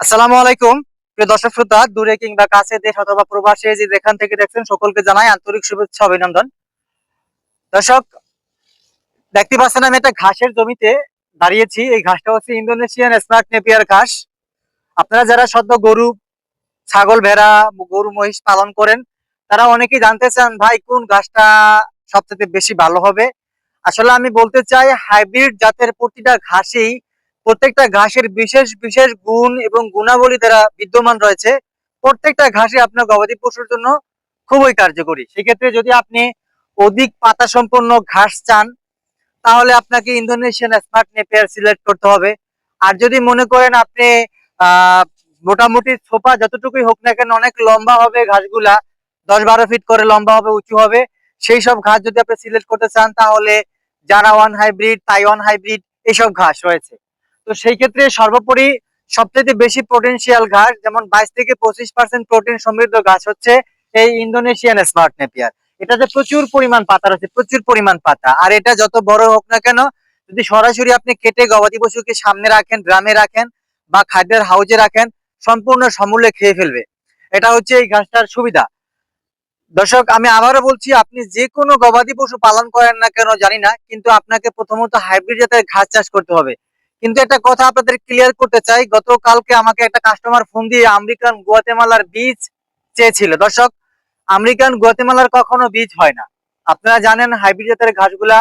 আসসালামু আলাইকুম। প্রিয় দর্শক শ্রোতা, দূরে কিংবা কাছে দেশ অথবা প্রবাসে যে যেখান থেকে দেখছেন, সকলকে জানাই আন্তরিক শুভেচ্ছা, অভিনন্দন। দর্শক, দেখতে পাচ্ছেন আমি একটা ঘাসের জমিতে দাঁড়িয়েছি। এই ঘাসটা হচ্ছে ইন্দোনেশিয়ান স্মার্ট নেপিয়ার ঘাস। আপনারা যারা সদ্য গরু, ছাগল, ভেড়া, গরু, মহিষ পালন করেন, তারা অনেকেই জানতে চান, ভাই, কোন ঘাসটা সবচেয়ে বেশি ভালো হবে? আসলে আমি বলতে চাই, হাইব্রিড জাতের প্রতিটা ঘাসেই প্রত্যেকটা ঘাসের বিশেষ বিশেষ গুণ এবং গুণাবলী দ্বারা বিদ্যমান রয়েছে। প্রত্যেকটা ঘাসে আপনার গবাদি পশুর জন্য খুবই কার্যকরী। সেক্ষেত্রে যদি আপনি অধিক পাতা সম্পন্ন ঘাস চান, তাহলে আপনাকে ইন্দোনেশিয়ান স্মার্ট নেপিয়ার সিলেক্ট করতে হবে। আর যদি মনে করেন আপনি মোটামুটি ছোপা যতটুকুই হোক না কেন অনেক লম্বা হবে ঘাসগুলা, দশ বারো ফিট করে লম্বা হবে, উঁচু হবে, সেই সব ঘাস যদি আপনি সিলেক্ট করতে চান, তাহলে জারা ওয়ান হাইব্রিড, তাইওয়ান হাইব্রিড এইসব ঘাস রয়েছে। তো সেই ক্ষেত্রে সর্বোপরি সবচেয়ে বেশি পোটেনশিয়াল ঘাস, যেমন বাইশ থেকে পঁচিশ পার্সেন্ট প্রোটিন সমৃদ্ধ ঘাস হচ্ছে এই ইন্দোনেশিয়ান স্মার্ট নেপিয়ার এটাতে প্রচুর পরিমাণ পাতা রয়েছে, প্রচুর পরিমাণ পাতা। আর এটা যত বড় হোক না কেন, যদি সরাসরি আপনি কেটে গবাদি পশুকে সামনে রাখেন, গ্রামে রাখেন বা খাদ্যের হাউজে রাখেন, সম্পূর্ণ সমূল্যে খেয়ে ফেলবে। এটা হচ্ছে এই ঘাসটার সুবিধা। দর্শক, আমি আবারও বলছি, আপনি যে কোনো গবাদি পশু পালন করেন না কেন জানি না, কিন্তু আপনাকে প্রথমত হাইব্রিড জাতের ঘাস চাষ করতে হবে। কিন্তু একটা কথা আপনাদের ক্লিয়ার করতে চাই, গতকালকে আমাকে একটা কাস্টমার ফোন দিয়ে আমেরিকান গুয়াতেমালার বীজ চেয়েছিল। দর্শক, আমেরিকান গুয়াতেমালার কখনো বীজ হয় না। আপনারা জানেন, হাইব্রিড জাতের ঘাসগুলা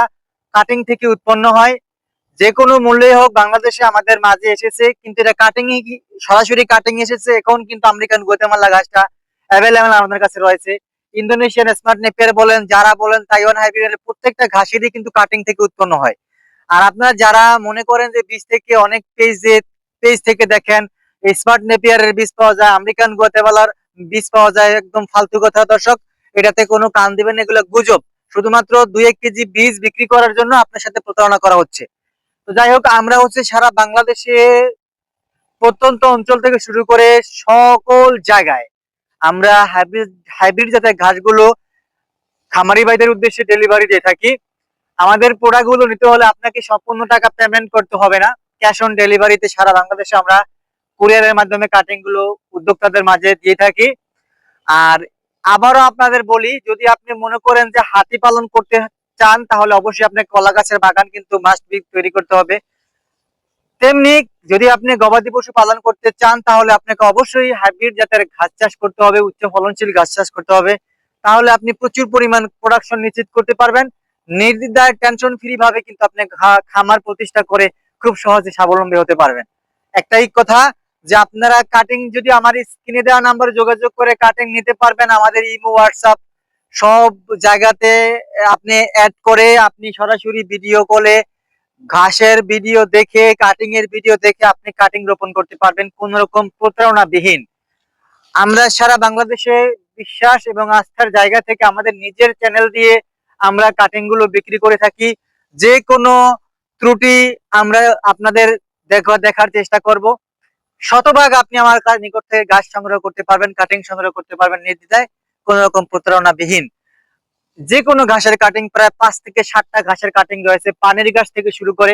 কাটিং থেকে উৎপন্ন হয়। যে কোনো মূল্যে হোক, বাংলাদেশে আমাদের মাঝে এসেছে, কিন্তু এটা কাটিং সরাসরি কাটিং এসেছে। এখন কিন্তু আমেরিকান গুয়াতেমালা ঘাসটা অ্যাভেলেবেল আমাদের কাছে রয়েছে। ইন্দোনেশিয়ান স্মার্ট নেপিয়ার বলেন, যারা বলেন, তাইওয়ান হাইব্রিডের প্রত্যেকটা ঘাসেরই কিন্তু কাটিং থেকে উৎপন্ন হয়। আর আপনারা যারা মনে করেন যে বীজ থেকে অনেক পেজ পেজ থেকে দেখেন স্মার্ট নেপিয়ারের বীজ পাওয়া যায় আমেরিকান গোয়াতেমালার বীজ পাওয়া যায়, একদম ফালতু কথা দর্শক, এটাতে কোনো কান দিবেন এগুলো গুজব। শুধুমাত্র দুই এক কেজি বীজ বিক্রি করার জন্য আপনার সাথে প্রতারণা করা হচ্ছে। তো যাই হোক, আমরা হচ্ছে সারা বাংলাদেশে প্রত্যন্ত অঞ্চল থেকে শুরু করে সকল জায়গায় আমরা হাইব্রিড হাইব্রিড জাতের ঘাসগুলো খামারি ভাইদের উদ্দেশ্যে ডেলিভারি দিয়ে থাকি। আমাদের প্রোডাক্টগুলো নিতে হলে আপনাকে সম্পূর্ণ টাকা পেমেন্ট করতে হবে না। ক্যাশ অন ডেলিভারিতে সারা বাংলাদেশে আমরা কুরিয়ারের মাধ্যমে কাটিংগুলো উদ্যোক্তাদের মাঝে দিয়ে থাকি। আর আবারও আপনাদের বলি, যদি আপনি মনে করেন যে হাতি পালন করতে চান, তাহলে অবশ্যই আপনি কলা গাছের বাগান কিন্তু মাস্ট বি তৈরি করতে হবে। তেমনি যদি আপনি গবাদি পশু পালন করতে চান, তাহলে আপনাকে অবশ্যই হাইব্রিড জাতের ঘাস চাষ করতে হবে, উচ্চ ফলনশীল ঘাস চাষ করতে হবে। তাহলে আপনি প্রচুর পরিমাণ প্রোডাকশন নিশ্চিত করতে পারবেন। নির্দ্বিধায় টেনশন ফ্রি ভাবে কিন্তু আপনি খামার প্রতিষ্ঠা করে খুব সহজে স্বাবলম্বী হতে পারবেন। একটাই কথা যে আপনারা কাটিং যদি আমার স্ক্রিনে দেওয়া নাম্বারে যোগাযোগ করে কাটিং নিতে পারবেন, আমাদের ইমো হোয়াটসঅ্যাপ সব জায়গাতে আপনি অ্যাড করে আপনি সরাসরি ভিডিও কলে ঘাসের ভিডিও দেখে কাটিং এর ভিডিও দেখে আপনি কাটিং রোপণ করতে পারবেন কোন রকম প্রতারণা বিহীন আমরা সারা বাংলাদেশে বিশ্বাস এবং আস্থার জায়গা থেকে আমাদের নিজের চ্যানেল দিয়ে আমরা কাটিংগুলো বিক্রি করে থাকি। যে কোনো ত্রুটি আমরা আপনাদের দেখা, দেখার চেষ্টা করব। শতভাগ আপনি আমার নিকট থেকে গাছ সংগ্রহ করতে পারবেন কাটিং সংগ্রহ করতে পারবেন নির্দ্বিধায়, কোনো রকম প্রতারণা বিহীন যে কোনো ঘাসের কাটিং প্রায় পাঁচ থেকে সাতটা ঘাসের কাটিং রয়েছে। পানির ঘাস থেকে শুরু করে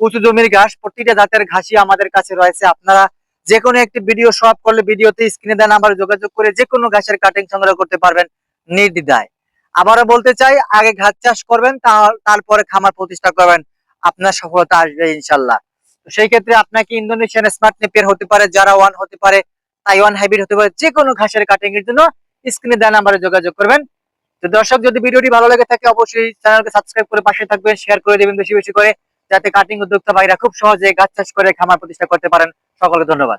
উঁচু জমির ঘাস, প্রতিটা জাতের ঘাসই আমাদের কাছে রয়েছে। আপনারা যে কোনো একটি ভিডিও সব করলে ভিডিওতে স্ক্রিনে দেন আবার যোগাযোগ করে যে কোনো ঘাসের কাটিং সংগ্রহ করতে পারবেন নির্দ্বিধায়। আবারও বলতে চাই, আগে ঘাস চাষ করবেন তারপরে খামার প্রতিষ্ঠা করবেন। আপনার সফলতা আসবে ইনশাল্লাহ। তো সেই ক্ষেত্রে আপনাকে ইন্দোনেশিয়ান স্মার্ট নেপিয়ার হতে পারে যারা ওয়ান হতে পারে, তাইওয়ান হাইব্রিড হতে পারে যে কোনো ঘাসের কাটিং এর জন্য স্ক্রিনে দেওয়া নাম্বারে যোগাযোগ করবেন। তো দর্শক, যদি ভিডিওটি ভালো লেগে থাকে, অবশ্যই চ্যানেলকে সাবস্ক্রাইব করে পাশে থাকবেন শেয়ার করে দেবেন বেশি বেশি করে, যাতে কাটিং উদ্যোক্তা ভাইরা খুব সহজে গাছ চাষ করে খামার প্রতিষ্ঠা করতে পারেন। সকলকে ধন্যবাদ।